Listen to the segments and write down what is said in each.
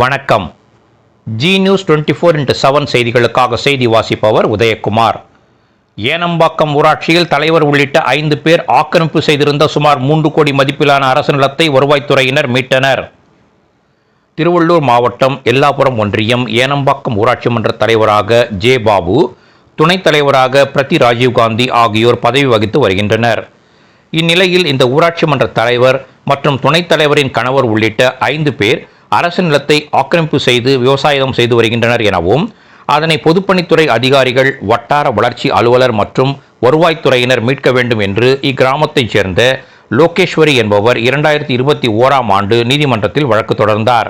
வணக்கம். Zee news twenty four into seven செய்திகளுக்காக செய்தி வாசிப்பவர் உதயகுமார். ஏனம்பாக்கம் ஊராட்சியில் தலைவர் உள்ளிட்ட ஐந்து பேர் ஆக்கிரமிப்பு செய்திருந்த சுமார் மூன்று கோடி மதிப்பிலான அரசு நிலத்தை வருவாய்த்துறையினர் மீட்டனர். திருவள்ளூர் மாவட்டம் எல்லாபுரம் ஒன்றியம் ஏனம்பாக்கம் ஊராட்சி மன்ற தலைவராக ஜே பாபு துணைத் தலைவராக பிரதி ராஜீவ்காந்தி ஆகியோர் பதவி வகித்து வருகின்றனர். இந்நிலையில் இந்த ஊராட்சி மன்ற தலைவர் மற்றும் துணைத் தலைவரின் கணவர் உள்ளிட்ட ஐந்து பேர் அரசு நிலத்தை ஆக்கிரமிப்பு செய்து விவசாயம் செய்து வருகின்றனர் எனவும் அதனை பொதுப்பணித்துறை அதிகாரிகள் வட்டார வளர்ச்சி அலுவலர் மற்றும் வருவாய்த்துறையினர் மீட்க வேண்டும் என்று இக்கிராமத்தைச் சேர்ந்த லோகேஸ்வரி என்பவர் இரண்டாயிரத்தி இருபத்தி ஓராம் ஆண்டு நீதிமன்றத்தில் வழக்கு தொடர்ந்தார்.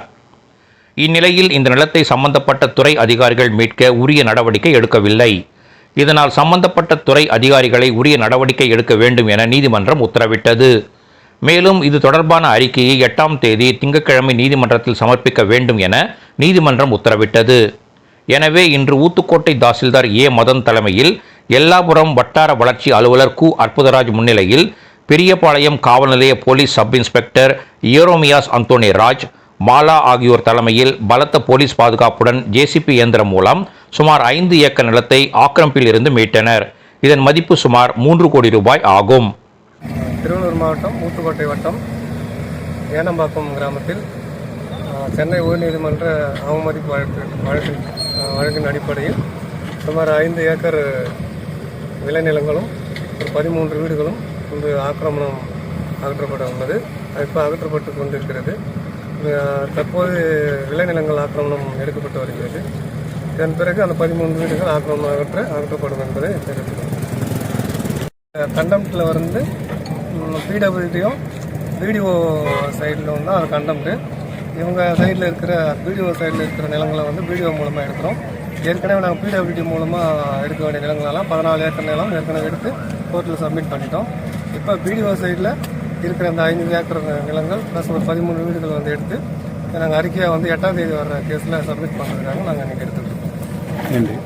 இந்நிலையில் இந்த நிலத்தை சம்பந்தப்பட்ட துறை அதிகாரிகள் மீட்க உரிய நடவடிக்கை எடுக்கவில்லை. இதனால் சம்பந்தப்பட்ட துறை அதிகாரிகளை உரிய நடவடிக்கை எடுக்க வேண்டும் என நீதிமன்றம் உத்தரவிட்டது. மேலும் இது தொடர்பான அறிக்கையை எட்டாம் தேதி திங்கட்கிழமை நீதிமன்றத்தில் சமர்ப்பிக்க வேண்டும் என நீதிமன்றம் உத்தரவிட்டது. எனவே இன்று ஊத்துக்கோட்டை தாசில்தார் ஏ. மதன் தலைமையில் எல்லாபுரம் வட்டார வளர்ச்சி அலுவலர் கு. அற்புதராஜ் முன்னிலையில் பெரியபாளையம் காவல் நிலைய போலீஸ் சப் இன்ஸ்பெக்டர் இயரோமியாஸ் அந்தோனி ராஜ் மாலா ஆகியோர் தலைமையில் பலத்த போலீஸ் பாதுகாப்புடன் ஜேசிபி இயந்திரம் மூலம் சுமார் ஐந்து ஏக்கர் நிலத்தை ஆக்கிரமிப்பில் இருந்து மீட்டனர். இதன் மதிப்பு சுமார் மூன்று கோடி ரூபாய் ஆகும். திருவள்ளூர் மாவட்டம் ஊத்துக்கோட்டை வட்டம் ஏனம்பாக்கம் கிராமத்தில் சென்னை உயர்நீதிமன்ற அவமதிப்பு வழக்கு வழக்கின் வழக்கின் அடிப்படையில் சுமார் ஐந்து ஏக்கர் விளைநிலங்களும் ஒரு பதிமூன்று வீடுகளும் இன்று ஆக்கிரமணம் அகற்றப்பட உள்ளது. இப்போ அகற்றப்பட்டு கொண்டிருக்கிறது. தற்போது விளைநிலங்கள் ஆக்கிரமணம் எடுக்கப்பட்டு வருகிறது. இதன் பிறகு அந்த பதிமூன்று வீடுகள் ஆக்கிரமணம் அகற்ற அகற்றப்படும் என்பதை தெரிவித்துள்ளது கண்டம்ட்டில் வந்து பிடபிள்யூடியும் பிடிஓ சைடில் வந்து அது கண்டம்ட்டு இவங்க சைடில் இருக்கிற பிடிஓ சைடில் இருக்கிற நிலங்களை வந்து பிடிஓ மூலமாக எடுக்கிறோம். ஏற்கனவே நாங்கள் பிடபிள்யூடி மூலமாக எடுக்க வேண்டிய நிலங்களெல்லாம் பதினாலு ஏக்கர் நிலம் ஏற்கனவே எடுத்து கோர்ட்டில் சப்மிட் பண்ணிட்டோம். இப்போ பிடிஓ சைடில் இருக்கிற அந்த ஐந்து ஏக்கர் நிலங்கள் ப்ளஸ் ஒரு பதிமூணு வீடுகள் வந்து எடுத்து நாங்கள் அறிக்கையாக வந்து எட்டாம் தேதி வர்ற கேஸில் சப்மிட் பண்ணுறதுக்காக நாங்கள் இன்றைக்கி எடுத்துக்கிட்டோம். நன்றி.